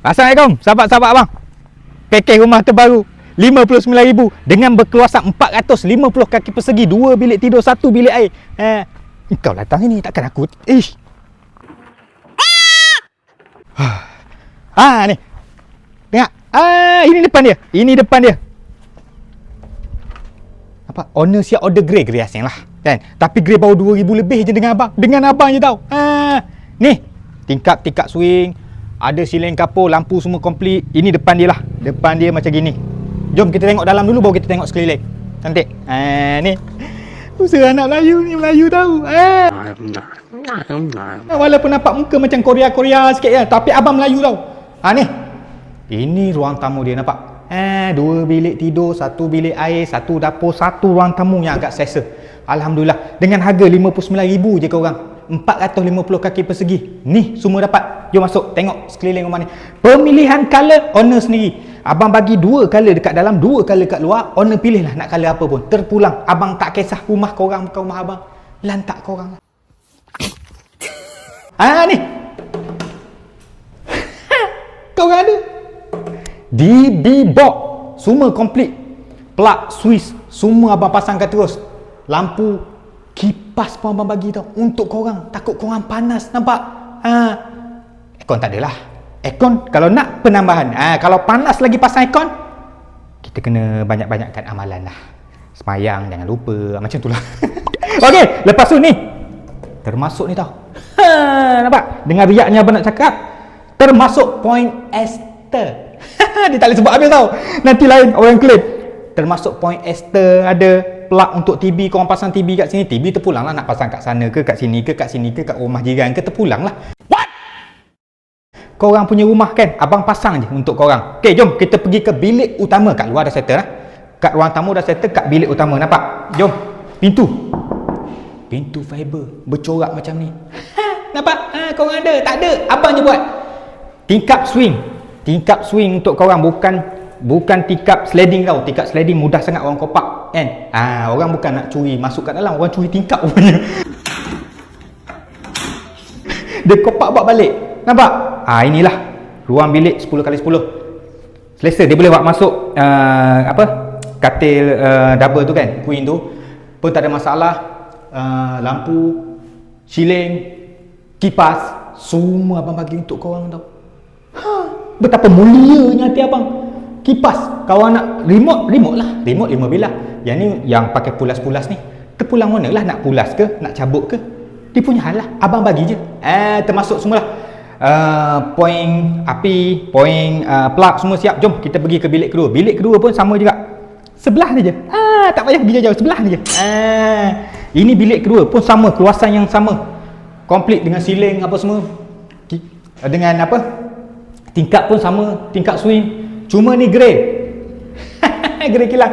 Assalamualaikum sahabat-sahabat abang. Pakej rumah terbaru RM59,000 dengan berkeluasan 450 kaki persegi, dua bilik tidur, satu bilik air. Eh, kau datang sini takkan aku. Ish. Ah ni. Tengok. Ah ini depan dia. Ini depan dia. Apa? Owner siap order grey grey asing lah. Kan? Tapi grey baru 2000 lebih je dengan abang. Dengan abang je tau. Ah ni. Tingkap-tingkap swing. Ada siling kapur, lampu semua komplit. Ini depan dia lah. Depan dia macam gini. Jom kita tengok dalam dulu baru kita tengok sekeliling. Cantik. Ah ni. Usaha anak Melayu ni Melayu tahu. Ah. Walaupun nampak muka macam Korea-Korea sikit ya, tapi abang Melayu tau. Ha ni. Ini ruang tamu dia nampak. Eh, dua bilik tidur, satu bilik air, satu dapur, satu ruang tamu yang agak selesa. Alhamdulillah. Dengan harga RM59,000 je korang. 450 kaki persegi. Ni semua dapat. Jom masuk tengok sekeliling rumah ni. Pemilihan color owner sendiri. Abang bagi dua color dekat dalam, dua color kat luar. Owner pilih lah nak color apa pun. Terpulang. Abang tak kisah rumah korang bukan rumah abang. Lantak korang lah. Ah ni. Kau orang ada. DB box semua komplit. Plug, switch, semua abang pasangkan terus. Lampu kipas pun abang bagi tau untuk korang. Takut korang panas, nampak? Ha. Aircon tak adalah. Aircon kalau nak penambahan. Ha, kalau panas lagi pasang aircon, kita kena banyak-banyakkan amalan lah. Semayang jangan lupa. Macam tu lah. Okey, lepas tu ni. Termasuk ni tau. Ha, nampak? Dengan riaknya abang nak cakap. Termasuk point Esther. Dia tak boleh sebut habis tau. Nanti lain orang claim. Termasuk point Esther ada plug untuk TV. Korang pasang TV kat sini. TV terpulang lah nak pasang kat sana ke, kat sini ke, kat sini ke, kat rumah jiran ke, terpulang lah. Korang punya rumah kan, abang pasang je untuk korang. Okay, jom kita pergi ke bilik utama. Kat luar dah settle lah. Kat ruang tamu dah settle, kat bilik utama. Nampak? Jom. Pintu. Pintu fiber bercorak macam ni. Nampak? Ha, korang ada? Tak ada. Abang je buat. Tingkap swing. Tingkap swing untuk korang bukan bukan tingkap sliding tau. Tingkap sliding mudah sangat orang kopak kan. Ah, orang bukan nak curi masuk kat dalam, orang curi tingkap rupanya. Dia kopak bawa balik. Nampak? Ah, inilah ruang bilik 10 kali 10. Selesa dia boleh buat masuk uh, apa? Katil uh, double tu kan, queen tu pun tak ada masalah. Uh, lampu, siling, kipas, semua abang bagi untuk korang tau. Ha, betapa mulianya hati abang. Kipas, kawan nak remote, remote lah. Remote lima bilah. Yang ni yang pakai pulas-pulas ni. Terpulang mana lah nak pulas ke, nak cabut ke. Dia punya hal lah. Abang bagi je. Eh, termasuk semua lah. Uh, point api, point uh, plug semua siap. Jom kita pergi ke bilik kedua. Bilik kedua pun sama juga. Sebelah ni je. Ah, tak payah pergi jauh-jauh. Sebelah ni je. Ah, ini bilik kedua pun sama. Keluasan yang sama. Komplit dengan siling apa semua. Dengan apa? Tingkap pun sama. Tingkap swing. Cuma ni grey. grey kilang.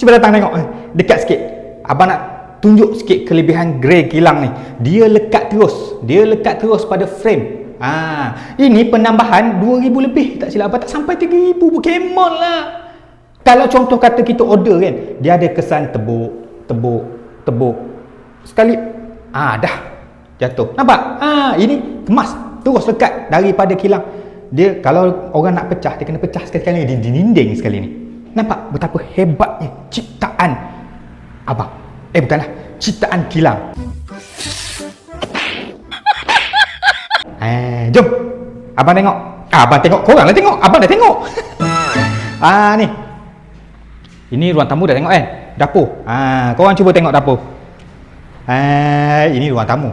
Cuba datang tengok. Dekat sikit. Abang nak tunjuk sikit kelebihan grey kilang ni. Dia lekat terus. Dia lekat terus pada frame. Ah, ini penambahan 2000 lebih tak silap apa tak sampai 3000 Pokemon lah. Kalau contoh kata kita order kan, dia ada kesan tebuk, tebuk, tebuk. Sekali ah dah jatuh. Nampak? Ah ini kemas terus lekat daripada kilang. Dia kalau orang nak pecah dia kena pecah sekali-kali di dinding sekali ni. Nampak betapa hebatnya ciptaan abang. Eh bukanlah, ciptaan kilang. Eh, jom. Abang tengok. Ah, abang tengok. Korang lah tengok. Abang dah tengok. ah, ni. Ini ruang tamu dah tengok kan? Dapur. Ah, korang cuba tengok dapur. Ah, ini ruang tamu.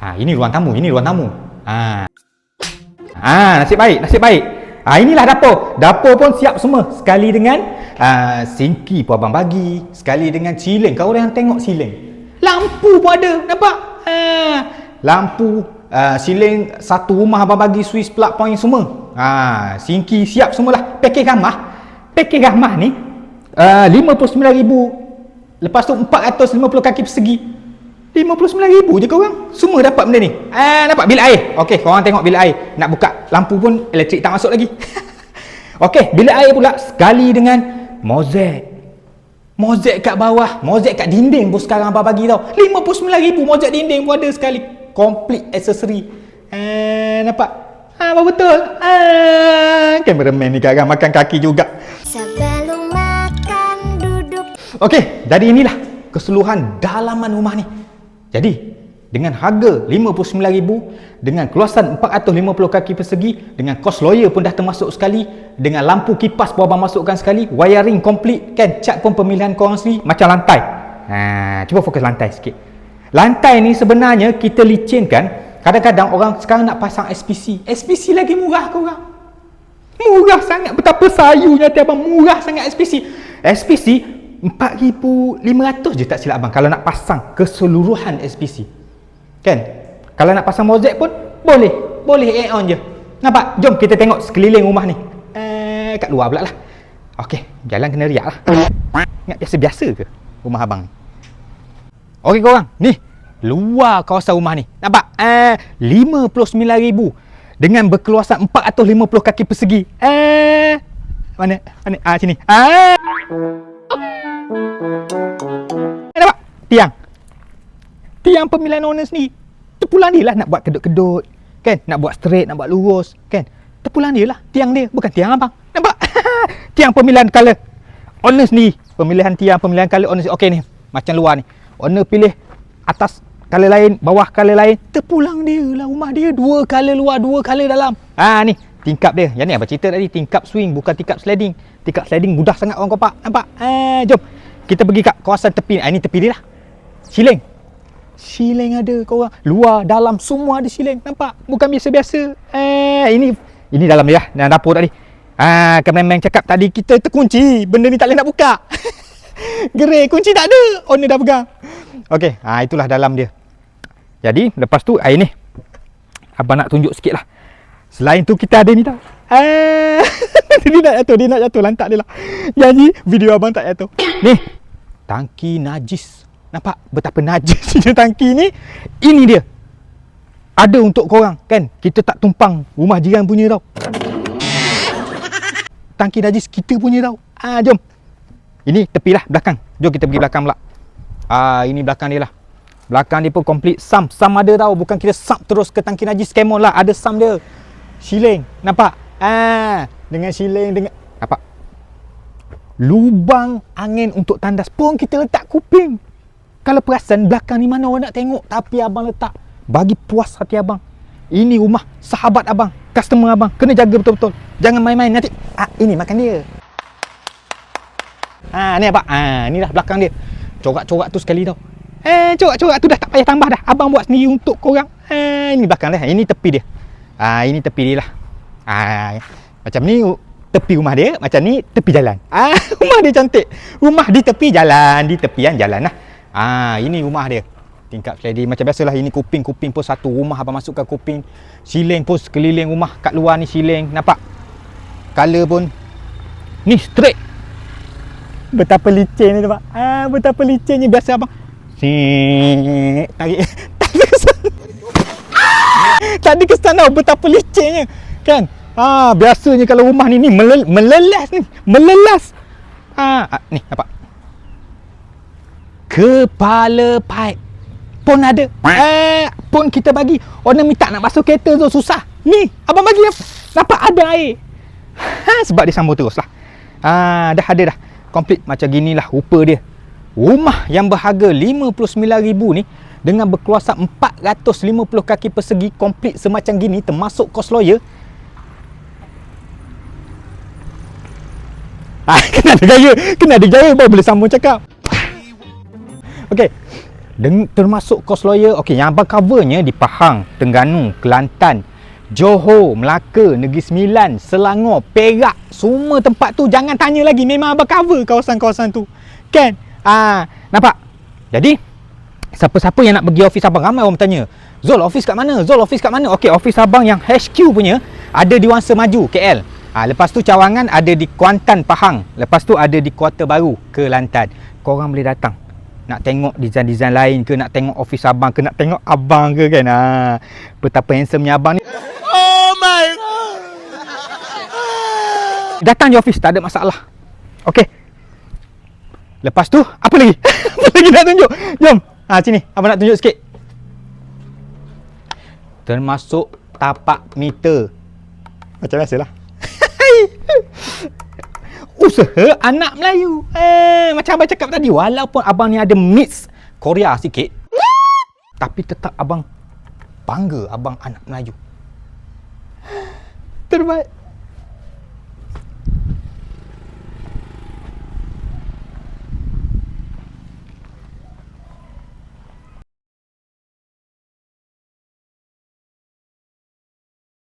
Ah, ini ruang tamu. Ini ruang tamu. Ah. Ah, nasib baik, nasib baik. Ah, inilah dapur. Dapur pun siap semua. Sekali dengan ah, sinki pun abang bagi. Sekali dengan siling. Kau orang tengok siling. Lampu pun ada. Nampak? Ah, lampu, ah, siling satu rumah abang bagi switch plug point semua. Ah, sinki siap semualah. Pakej ramah. Pakej ramah ni ah, RM59,000. Lepas tu 450 kaki persegi. RM59,000 je korang. Semua dapat benda ni. Ah, nampak bil air. Okey, korang tengok bil air. Nak buka lampu pun elektrik tak masuk lagi. Okey, bil air pula sekali dengan mozek. Mozek kat bawah, mozek kat dinding pun sekarang abang bagi tau. RM59,000 mozek dinding pun ada sekali. Complete accessory. Eh, nampak? Ah, betul. Ah, kameraman ni kadang makan kaki juga. Sebelum makan duduk Okey, jadi inilah keseluruhan dalaman rumah ni. Jadi, dengan harga RM59,000, dengan keluasan 450 kaki persegi, dengan kos lawyer pun dah termasuk sekali, dengan lampu kipas pun abang masukkan sekali, wiring complete kan, cat pun pemilihan korang sendiri, macam lantai. Ha, cuba fokus lantai sikit. Lantai ni sebenarnya kita licinkan, kadang-kadang orang sekarang nak pasang SPC. SPC lagi murah korang. Murah sangat betapa sayunya hati abang murah sangat SPC. SPC 4500 je tak silap abang kalau nak pasang keseluruhan SPC. Kan? Kalau nak pasang mozek pun boleh. Boleh add on je. Nampak? Jom kita tengok sekeliling rumah ni. Eh, kat luar pula lah. Okey, jalan kena riak lah. Ingat biasa-biasa ke rumah abang ni? Okey korang, ni luar kawasan rumah ni. Nampak? Eh, RM59,000 dengan berkeluasan 450 kaki persegi. Eh, mana? Mana? Ah, sini. Ah. Eh, nampak? Tiang. Tiang pemilihan owner sendiri. Terpulang dia lah nak buat kedut-kedut. Kan? Nak buat straight, nak buat lurus. Kan? Terpulang dia lah. Tiang dia. Bukan tiang abang. Nampak? tiang pemilihan colour. Owner sendiri. Pemilihan tiang, pemilihan colour owner sendiri. Okey ni. Macam luar ni. Owner pilih atas colour lain, bawah colour lain. Terpulang dia lah rumah dia. Dua colour luar, dua colour dalam. Ah ni. Tingkap dia. Yang ni apa cerita tadi? Tingkap swing bukan tingkap sliding. Tingkap sliding mudah sangat orang kopak. Nampak? Ah, jom. Kita pergi kat kawasan tepi. Ah, ini tepi dia lah. Siling. Siling ada korang. Luar, dalam semua ada siling. Nampak? Bukan biasa-biasa. Eh, ini ini dalam dia lah. Dapur tadi. Ah, kameraman cakap tadi kita terkunci. Benda ni tak boleh nak buka. Gerai, kunci tak ada. Owner dah pegang. Okey, ah itulah dalam dia. Jadi, lepas tu air ni. Abang nak tunjuk sikit lah. Selain tu kita ada ni tau. Ah, dia nak jatuh, dia nak jatuh lantak dia lah. Janji video abang tak jatuh. Ni, tangki najis. Nampak betapa najisnya tangki ni? Ini dia. Ada untuk korang kan? Kita tak tumpang rumah jiran punya tau. Tangki najis kita punya tau. Ah, jom. Ini tepi lah belakang. Jom kita pergi belakang pula. Ah, ini belakang dia lah. Belakang dia pun complete sump. Sump ada tau. Bukan kita sump terus ke tangki najis Camon lah. Ada sump dia. Siling. Nampak? Ah, dengan siling dengan nampak? Lubang angin untuk tandas pun kita letak kuping. Kalau perasan belakang ni mana orang nak tengok tapi abang letak bagi puas hati abang. Ini rumah sahabat abang, customer abang. Kena jaga betul-betul. Jangan main-main nanti. Ah, ini makan dia. Ah, ni abang. Ah, ni dah belakang dia. Corak-corak tu sekali tau. Eh, corak-corak tu dah tak payah tambah dah. Abang buat sendiri untuk korang. Eh, ini belakang dia. Ini tepi dia. Ah, ini tepi dia lah. Ah, macam ni tepi rumah dia, macam ni tepi jalan. Ah, rumah dia cantik. Rumah di tepi jalan, di tepian jalan lah. Ah, ini rumah dia. Tingkap sliding macam biasalah ini kuping-kuping pun satu rumah abang masukkan kuping. Siling pun sekeliling rumah kat luar ni siling. Nampak? Color pun ni straight. Betapa licin ni nampak. Ah, betapa licinnya biasa abang. Si tarik tarik kesan. Tadi kesan tau betapa licinnya. Kan? Ah, biasanya kalau rumah ni ni melel, melelas ni, melelas. Ah, ah, ni nampak? Kepala pipe pun ada. Eh, pun kita bagi. Orang minta nak masuk kereta tu susah. Ni, abang bagi apa? Nampak ada air. Ha, sebab dia sambung terus lah. Ah, dah ada dah. Komplit macam ginilah rupa dia. Rumah yang berharga RM59,000 ni dengan berkuasa 450 kaki persegi komplit semacam gini termasuk kos lawyer. Ah, kena ada gaya. Kena ada gaya baru boleh sambung cakap. Okey. Deng- termasuk kos lawyer. Okey, yang abang covernya di Pahang, Terengganu, Kelantan, Johor, Melaka, Negeri Sembilan, Selangor, Perak. Semua tempat tu jangan tanya lagi. Memang abang cover kawasan-kawasan tu. Kan? Ah, nampak? Jadi, siapa-siapa yang nak pergi office abang, ramai orang bertanya. Zul, office kat mana? Zul, office kat mana? Okey, office abang yang HQ punya ada di Wangsa Maju, KL. Ah, lepas tu cawangan ada di Kuantan, Pahang. Lepas tu ada di Kuarta Baru, Kelantan. Korang boleh datang nak tengok design-design lain ke nak tengok office abang ke nak tengok abang ke kan ha betapa handsome-nya abang ni datang je office tak ada masalah okey lepas tu apa lagi apa lagi nak tunjuk jom ha sini abang nak tunjuk sikit termasuk tapak meter Macam biasalah. Usaha anak Melayu. Eh, macam abang cakap tadi, walaupun abang ni ada mix Korea sikit, tapi tetap abang bangga abang anak Melayu. Terbaik.